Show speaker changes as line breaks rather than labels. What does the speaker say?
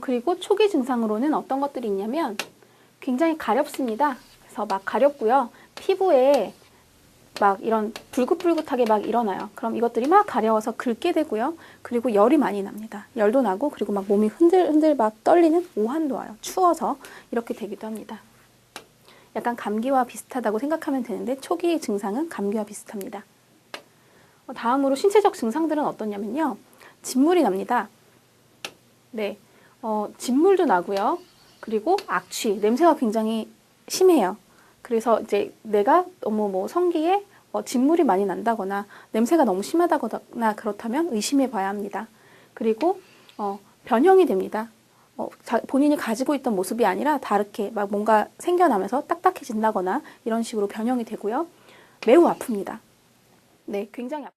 그리고 초기 증상으로는 어떤 것들이 있냐면 굉장히 가렵습니다. 그래서 막 가렵고요. 피부에 막 이런 불긋불긋하게 막 일어나요. 그럼 이것들이 막 가려워서 긁게 되고요. 그리고 열이 많이 납니다. 열도 나고 그리고 막 몸이 흔들흔들 막 떨리는 오한도 와요. 추워서 이렇게 되기도 합니다. 약간 감기와 비슷하다고 생각하면 되는데 초기 증상은 감기와 비슷합니다. 어, 다음으로 신체적 증상들은 어떠냐면요. 진물이 납니다. 네, 어, 진물도 나고요. 그리고 악취, 냄새가 굉장히 심해요. 그래서 이제 내가 너무 뭐 성기에 어, 진물이 많이 난다거나 냄새가 너무 심하다거나 그렇다면 의심해 봐야 합니다. 그리고 어, 변형이 됩니다. 어, 자- 본인이 가지고 있던 모습이 아니라 다르게 막 뭔가 생겨나면서 딱딱해진다거나 이런 식으로 변형이 되고요. 매우 아픕니다. 네, 굉장히 아픕니다.